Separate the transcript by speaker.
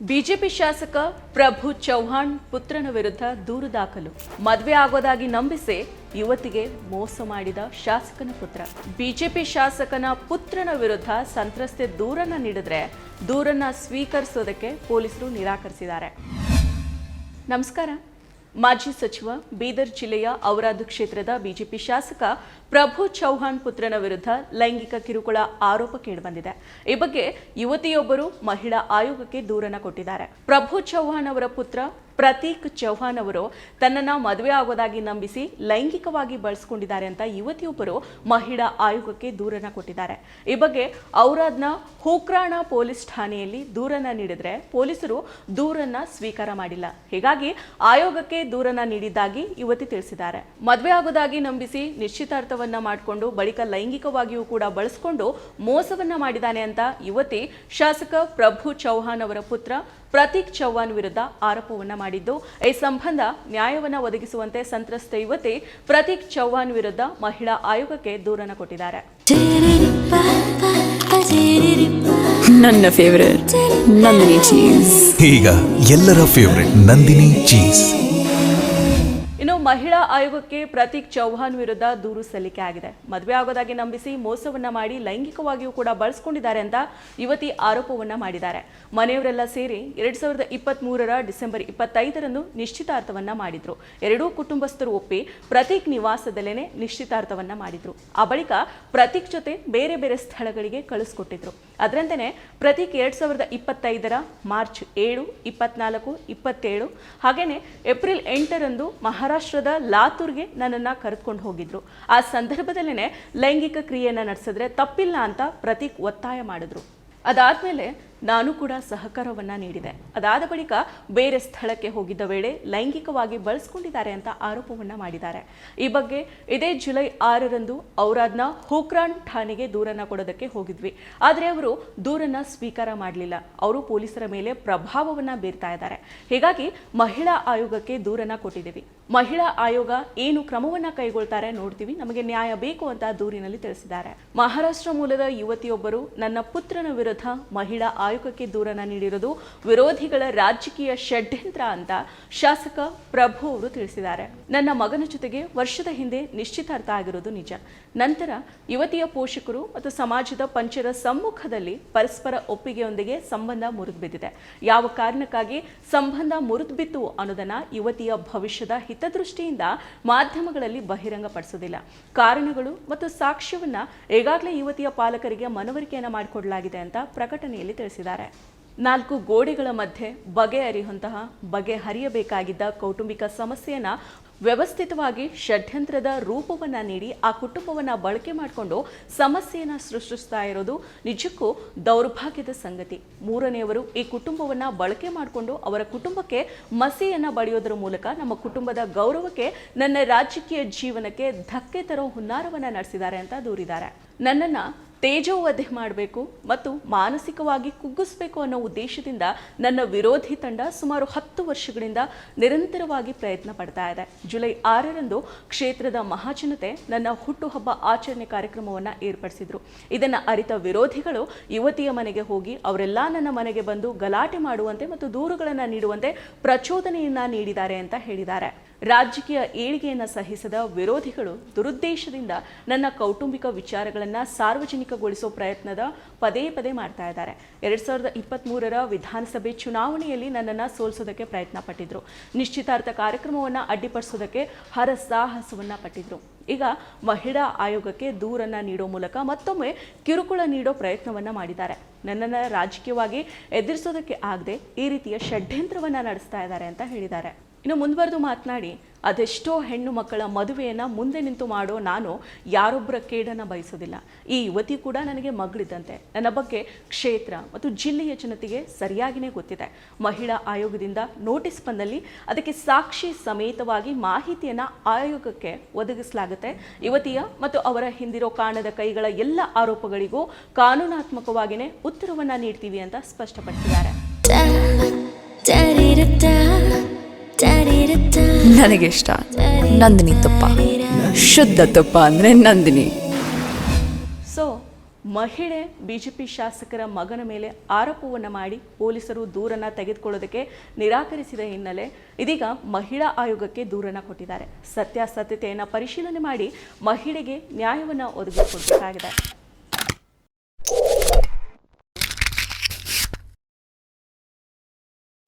Speaker 1: BJP ಶಾಸಕ ಪ್ರಭು ಚೌಹಾಣ್ ಪುತ್ರನ ವಿರುದ್ಧ ದೂರು ದಾಖಲು. ಮದುವೆ ಆಗೋದಾಗಿ ನಂಬಿಸಿ ಯುವತಿಗೆ ಮೋಸ ಮಾಡಿದ ಶಾಸಕನ ಪುತ್ರ. ಬಿಜೆಪಿ ಶಾಸಕನ ಪುತ್ರನ ವಿರುದ್ಧ ಸಂತ್ರಸ್ತೆ ದೂರನ್ನ ನೀಡಿದ್ರೆ ದೂರನ್ನ ಸ್ವೀಕರಿಸೋದಕ್ಕೆ ಪೊಲೀಸರು ನಿರಾಕರಿಸಿದ್ದಾರೆ. ನಮಸ್ಕಾರ. ಮಾಜಿ ಸಚಿವ ಬೀದರ್ ಜಿಲ್ಲೆಯ ಔರಾದ್ ಕ್ಷೇತ್ರದ ಬಿಜೆಪಿ ಶಾಸಕ ಪ್ರಭು ಚೌಹಾಣ್ ಪುತ್ರನ ವಿರುದ್ಧ ಲೈಂಗಿಕ ಕಿರುಕುಳ ಆರೋಪ ಕೇಳಿಬಂದಿದೆ. ಈ ಬಗ್ಗೆ ಯುವತಿಯೊಬ್ಬರು ಮಹಿಳಾ ಆಯೋಗಕ್ಕೆ ದೂರನ ಕೊಟ್ಟಿದ್ದಾರೆ. ಪ್ರಭು ಚೌಹಾಣ್ ಅವರ ಪುತ್ರ ಪ್ರತೀಕ್ ಚೌಹಾನ್ ಅವರು ತನ್ನನ್ನು ಮದುವೆ ಆಗೋದಾಗಿ ನಂಬಿಸಿ ಲೈಂಗಿಕವಾಗಿ ಬಳಸಿಕೊಂಡಿದ್ದಾರೆ ಅಂತ ಯುವತಿಯೊಬ್ಬರು ಮಹಿಳಾ ಆಯೋಗಕ್ಕೆ ದೂರನ್ನ ಕೊಟ್ಟಿದ್ದಾರೆ. ಈ ಬಗ್ಗೆ ಔರಾದ್ನ ಹೂಕ್ರಾಣ ಪೊಲೀಸ್ ಠಾಣೆಯಲ್ಲಿ ದೂರನ್ನ ನೀಡಿದ್ರೆ ಪೊಲೀಸರು ದೂರನ್ನ ಸ್ವೀಕಾರ ಮಾಡಿಲ್ಲ. ಹೀಗಾಗಿ ಆಯೋಗಕ್ಕೆ ದೂರನ್ನ ನೀಡಿದ್ದಾಗಿ ಯುವತಿ ತಿಳಿಸಿದ್ದಾರೆ. ಮದುವೆ ಆಗೋದಾಗಿ ನಂಬಿಸಿ ನಿಶ್ಚಿತಾರ್ಥವನ್ನ ಮಾಡಿಕೊಂಡು ಬಳಿಕ ಲೈಂಗಿಕವಾಗಿಯೂ ಕೂಡ ಬಳಸಿಕೊಂಡು ಮೋಸವನ್ನ ಮಾಡಿದ್ದಾನೆ ಅಂತ ಯುವತಿ ಶಾಸಕ ಪ್ರಭು ಚೌಹಾನ್ ಅವರ ಪುತ್ರ ಪ್ರತೀಕ್ ಚೌಹಾಣ್ ವಿರುದ್ಧ ಆರೋಪವನ್ನ ಮಾಡಿದ್ದು ಈ ಸಂಬಂಧ ನ್ಯಾಯವನ್ನು ಒದಗಿಸುವಂತೆ ಸಂತ್ರಸ್ತ ಯುವತಿ ಪ್ರತೀಕ್ ಚೌಹಾಣ್ ವಿರುದ್ಧ ಮಹಿಳಾ ಆಯೋಗಕ್ಕೆ ದೂರನ್ನು ಕೊಟ್ಟಿದ್ದಾರೆ.
Speaker 2: ನನ್ನ ಫೇವರೇಟ್ ನಂದಿನಿ ಚೀಸ್
Speaker 3: ಈಗ ಎಲ್ಲರ ಫೇವರೇಟ್ ನಂದಿನಿ ಚೀಸ್
Speaker 1: ಮಹಿಳಾ ಆಯೋಗಕ್ಕೆ ಪ್ರತೀಕ್ ಚೌಹಾನ್ ವಿರುದ್ಧ ದೂರು ಸಲ್ಲಿಕೆ ಆಗಿದೆ. ಮದುವೆ ಆಗೋದಾಗಿ ನಂಬಿಸಿ ಮೋಸವನ್ನ ಮಾಡಿ ಲೈಂಗಿಕವಾಗಿಯೂ ಕೂಡ ಬಳಸ್ಕೊಂಡಿದ್ದಾರೆ ಅಂತ ಯುವತಿ ಆರೋಪವನ್ನ ಮಾಡಿದ್ದಾರೆ. ಮನೆಯವರೆಲ್ಲ ಸೇರಿ ಎರಡ್ ಸಾವಿರದ ಇಪ್ಪತ್ತ್ ಮೂರರ ಡಿಸೆಂಬರ್ ಇಪ್ಪತ್ತೈದರಂದು ನಿಶ್ಚಿತಾರ್ಥವನ್ನ ಮಾಡಿದ್ರು. ಎರಡೂ ಕುಟುಂಬಸ್ಥರು ಒಪ್ಪಿ ಪ್ರತೀಕ್ ನಿವಾಸದಲ್ಲೇನೆ ನಿಶ್ಚಿತಾರ್ಥವನ್ನ ಮಾಡಿದ್ರು. ಆ ಬಳಿಕ ಪ್ರತೀಕ್ ಜೊತೆ ಬೇರೆ ಬೇರೆ ಸ್ಥಳಗಳಿಗೆ ಕಳಿಸ್ಕೊಟ್ಟಿದ್ರು. ಅದರಂತೆಯೇ ಪ್ರತೀಕ್ ಎರಡ್ ಸಾವಿರದ ಇಪ್ಪತ್ತೈದರ ಮಾರ್ಚ್ ಏಳು, ಇಪ್ಪತ್ನಾಲ್ಕು, ಇಪ್ಪತ್ತೇಳು ಹಾಗೇನೆ ಏಪ್ರಿಲ್ ಎಂಟರಂದು ಮಹಾರಾಷ್ಟ್ರದ ಲಾತೂರ್ಗೆ ನನ್ನನ್ನು ಕರೆದುಕೊಂಡು ಹೋಗಿದ್ರು. ಆ ಸಂದರ್ಭದಲ್ಲೇ ಲೈಂಗಿಕ ಕ್ರಿಯೆಯನ್ನು ನಡೆಸಿದ್ರೆ ತಪ್ಪಿಲ್ಲ ಅಂತ ಪ್ರತೀಕ್ ಒತ್ತಾಯ ಮಾಡಿದ್ರು. ಅದಾದ್ಮೇಲೆ ನಾನು ಕೂಡ ಸಹಕಾರವನ್ನ ನೀಡಿದೆ. ಅದಾದ ಬಳಿಕ ಬೇರೆ ಸ್ಥಳಕ್ಕೆ ಹೋಗಿದ್ದ ವೇಳೆ ಲೈಂಗಿಕವಾಗಿ ಬಳಸ್ಕೊಂಡಿದ್ದಾರೆ ಅಂತ ಆರೋಪವನ್ನ ಮಾಡಿದ್ದಾರೆ. ಈ ಬಗ್ಗೆ ಇದೇ ಜುಲೈ ಆರರಂದು ಔರಾದ್ನ ಹೂಕ್ರಾನ್ ಠಾಣೆಗೆ ದೂರನ್ನ ಕೊಡೋದಕ್ಕೆ ಹೋಗಿದ್ವಿ. ಆದರೆ ಅವರು ದೂರನ್ನ ಸ್ವೀಕಾರ ಮಾಡಲಿಲ್ಲ. ಅವರು ಪೊಲೀಸರ ಮೇಲೆ ಪ್ರಭಾವವನ್ನ ಬೀರ್ತಾ ಇದ್ದಾರೆ. ಹೀಗಾಗಿ ಮಹಿಳಾ ಆಯೋಗಕ್ಕೆ ದೂರನ್ನ ಕೊಟ್ಟಿದ್ದೀವಿ. ಮಹಿಳಾ ಆಯೋಗ ಏನು ಕ್ರಮವನ್ನ ಕೈಗೊಳ್ತಾರೆ ನೋಡ್ತೀವಿ. ನಮಗೆ ನ್ಯಾಯ ಬೇಕು ಅಂತ ದೂರಿನಲ್ಲಿ ತಿಳಿಸಿದ್ದಾರೆ. ಮಹಾರಾಷ್ಟ್ರ ಮೂಲದ ಯುವತಿಯೊಬ್ಬರು ನನ್ನ ಪುತ್ರನ ವಿರುದ್ಧ ಮಹಿಳಾ ಆಯೋಗಕ್ಕೆ ದೂರನ ನೀಡಿರೋದು ವಿರೋಧಿಗಳ ರಾಜಕೀಯ ಷಡ್ಯಂತ್ರ ಅಂತ ಶಾಸಕ ಪ್ರಭು ಅವರು ತಿಳಿಸಿದ್ದಾರೆ. ನನ್ನ ಮಗನ ಜೊತೆಗೆ ವರ್ಷದ ಹಿಂದೆ ನಿಶ್ಚಿತಾರ್ಥ ಆಗಿರೋದು ನಿಜ. ನಂತರ ಯುವತಿಯ ಪೋಷಕರು ಮತ್ತು ಸಮಾಜದ ಪಂಚರ ಸಮ್ಮುಖದಲ್ಲಿ ಪರಸ್ಪರ ಒಪ್ಪಿಗೆಯೊಂದಿಗೆ ಸಂಬಂಧ ಮುರಿದು ಬಿದ್ದಿದೆ ಯಾವ ಕಾರಣಕ್ಕಾಗಿ ಸಂಬಂಧ ಮುರಿದು ಬಿತ್ತು ಅನ್ನೋದನ್ನ ಯುವತಿಯ ಭವಿಷ್ಯದ ಹಿತದೃಷ್ಟಿಯಿಂದ ಮಾಧ್ಯಮಗಳಲ್ಲಿ ಬಹಿರಂಗಪಡಿಸೋದಿಲ್ಲ ಕಾರಣಗಳು ಮತ್ತು ಸಾಕ್ಷ್ಯವನ್ನ ಈಗಾಗಲೇ ಯುವತಿಯ ಪಾಲಕರಿಗೆ ಮನವರಿಕೆಯನ್ನು ಮಾಡಿಕೊಡಲಾಗಿದೆ ಅಂತ ಪ್ರಕಟಣೆಯಲ್ಲಿ ತಿಳಿಸಿದ್ದಾರೆ. ನಾಲ್ಕು ಗೋಡೆಗಳ ಮಧ್ಯೆ ಬಗೆಹರಿಯುವಂತಹ ಬಗೆಹರಿಯಬೇಕಾಗಿದ್ದ ಕೌಟುಂಬಿಕ ಸಮಸ್ಯೆಯನ್ನ ವ್ಯವಸ್ಥಿತವಾಗಿ ಷಡ್ಯಂತ್ರದ ರೂಪವನ್ನ ನೀಡಿ ಆ ಕುಟುಂಬವನ್ನ ಬಳಕೆ ಮಾಡಿಕೊಂಡು ಸಮಸ್ಯೆಯನ್ನು ಸೃಷ್ಟಿಸ್ತಾ ಇರೋದು ನಿಜಕ್ಕೂ ದೌರ್ಭಾಗ್ಯದ ಸಂಗತಿ. ಮೂರನೆಯವರು ಈ ಕುಟುಂಬವನ್ನ ಬಳಕೆ ಮಾಡಿಕೊಂಡು ಅವರ ಕುಟುಂಬಕ್ಕೆ ಮಸಿಯನ್ನ ಬಳಿಯೋದರ ಮೂಲಕ ನಮ್ಮ ಕುಟುಂಬದ ಗೌರವಕ್ಕೆ, ನನ್ನ ರಾಜಕೀಯ ಜೀವನಕ್ಕೆ ಧಕ್ಕೆ ತರೋ ಹುನ್ನಾರವನ್ನ ನಡೆಸಿದ್ದಾರೆ ಅಂತ ದೂರಿದ್ದಾರೆ. ನನ್ನನ್ನ ತೇಜೋವಧೆ ಮಾಡಬೇಕು ಮತ್ತು ಮಾನಸಿಕವಾಗಿ ಕುಗ್ಗಿಸ್ಬೇಕು ಅನ್ನೋ ಉದ್ದೇಶದಿಂದ ನನ್ನ ವಿರೋಧಿ ತಂಡ ಸುಮಾರು ಹತ್ತು ವರ್ಷಗಳಿಂದ ನಿರಂತರವಾಗಿ ಪ್ರಯತ್ನ ಪಡ್ತಾ ಇದೆ. ಜುಲೈ ಆರರಂದು ಕ್ಷೇತ್ರದ ಮಹಾಜನತೆ ನನ್ನ ಹುಟ್ಟುಹಬ್ಬ ಆಚರಣೆ ಕಾರ್ಯಕ್ರಮವನ್ನು ಏರ್ಪಡಿಸಿದ್ರು. ಇದನ್ನು ಅರಿತ ವಿರೋಧಿಗಳು ಯುವತಿಯ ಮನೆಗೆ ಹೋಗಿ ಅವರೆಲ್ಲ ನನ್ನ ಮನೆಗೆ ಬಂದು ಗಲಾಟೆ ಮಾಡುವಂತೆ ಮತ್ತು ದೂರುಗಳನ್ನು ನೀಡುವಂತೆ ಪ್ರಚೋದನೆಯನ್ನ ನೀಡಿದ್ದಾರೆ ಅಂತ ಹೇಳಿದ್ದಾರೆ. ರಾಜಕೀಯ ಏಳಿಗೆಯನ್ನು ಸಹಿಸದ ವಿರೋಧಿಗಳು ದುರುದ್ದೇಶದಿಂದ ನನ್ನ ಕೌಟುಂಬಿಕ ವಿಚಾರಗಳನ್ನು ಸಾರ್ವಜನಿಕಗೊಳಿಸೋ ಪ್ರಯತ್ನದ ಪದೇ ಪದೇ ಮಾಡ್ತಾ ಇದ್ದಾರೆ. ಎರಡು ಸಾವಿರದ ಇಪ್ಪತ್ತ್ಮೂರರ ವಿಧಾನಸಭೆ ಚುನಾವಣೆಯಲ್ಲಿ ನನ್ನನ್ನು ಸೋಲಿಸೋದಕ್ಕೆ ಪ್ರಯತ್ನ ಪಟ್ಟಿದ್ರು ನಿಶ್ಚಿತಾರ್ಥ ಕಾರ್ಯಕ್ರಮವನ್ನು ಅಡ್ಡಿಪಡಿಸೋದಕ್ಕೆ ಹರಸಾಹಸವನ್ನು ಪಟ್ಟಿದ್ರು. ಈಗ ಮಹಿಳಾ ಆಯೋಗಕ್ಕೆ ದೂರನ್ನ ನೀಡೋ ಮೂಲಕ ಮತ್ತೊಮ್ಮೆ ಕಿರುಕುಳ ನೀಡೋ ಪ್ರಯತ್ನವನ್ನ ಮಾಡಿದ್ದಾರೆ. ನನ್ನನ್ನು ರಾಜಕೀಯವಾಗಿ ಎದುರಿಸೋದಕ್ಕೆ ಆಗದೆ ಈ ರೀತಿಯ ಷಡ್ಯಂತ್ರವನ್ನ ನಡೆಸ್ತಾ ಇದ್ದಾರೆ ಅಂತ ಹೇಳಿದ್ದಾರೆ. ಇನ್ನು ಮುಂದುವರೆದು ಮಾತನಾಡಿ ಅದೆಷ್ಟೋ ಹೆಣ್ಣು ಮಕ್ಕಳ ಮದುವೆಯನ್ನು ಮುಂದೆ ನಿಂತು ಮಾಡೋ ನಾನು ಯಾರೊಬ್ಬರ ಕೇಡನ್ನು ಬಯಸೋದಿಲ್ಲ ಈ ಯುವತಿ ಕೂಡ ನನಗೆ ಮಗಳಿದ್ದಂತೆ ನನ್ನ ಬಗ್ಗೆ ಕ್ಷೇತ್ರ ಮತ್ತು ಜಿಲ್ಲೆಯ ಜನತೆಗೆ ಸರಿಯಾಗಿಯೇ ಗೊತ್ತಿದೆ ಮಹಿಳಾ ಆಯೋಗದಿಂದ ನೋಟಿಸ್ ಬಂದಲ್ಲಿ ಅದಕ್ಕೆ ಸಾಕ್ಷಿ ಸಮೇತವಾಗಿ ಮಾಹಿತಿಯನ್ನು ಆಯೋಗಕ್ಕೆ ಒದಗಿಸಲಾಗುತ್ತೆ ಯುವತಿಯ ಮತ್ತು ಅವರ ಹಿಂದಿರೋ ಕಾರಣದ ಕೈಗಳ ಎಲ್ಲ ಆರೋಪಗಳಿಗೂ ಕಾನೂನಾತ್ಮಕವಾಗಿಯೇ ಉತ್ತರವನ್ನು ನೀಡ್ತೀವಿ ಅಂತ ಸ್ಪಷ್ಟಪಡಿಸಿದ್ದಾರೆ
Speaker 2: ನನಗೆ ಇಷ್ಟ ನಂದಿನಿ ತುಪ್ಪ. ಶುದ್ಧ ತುಪ್ಪ ಅಂದ್ರೆ ನಂದಿನಿ.
Speaker 1: ಸೊ ಮಹಿಳೆ ಬಿಜೆಪಿ ಶಾಸಕರ ಮಗನ ಮೇಲೆ ಆರೋಪವನ್ನು ಮಾಡಿ ಪೊಲೀಸರು ದೂರನ್ನ ತೆಗೆದುಕೊಳ್ಳೋದಕ್ಕೆ ನಿರಾಕರಿಸಿದ ಹಿನ್ನೆಲೆ ಇದೀಗ ಮಹಿಳಾ ಆಯೋಗಕ್ಕೆ ದೂರನ್ನು ಕೊಟ್ಟಿದ್ದಾರೆ. ಸತ್ಯಾಸತ್ಯತೆಯನ್ನು ಪರಿಶೀಲನೆ ಮಾಡಿ ಮಹಿಳೆಗೆ ನ್ಯಾಯವನ್ನು ಒದಗಿಸಿಕೊಡಬೇಕಾಗಿದೆ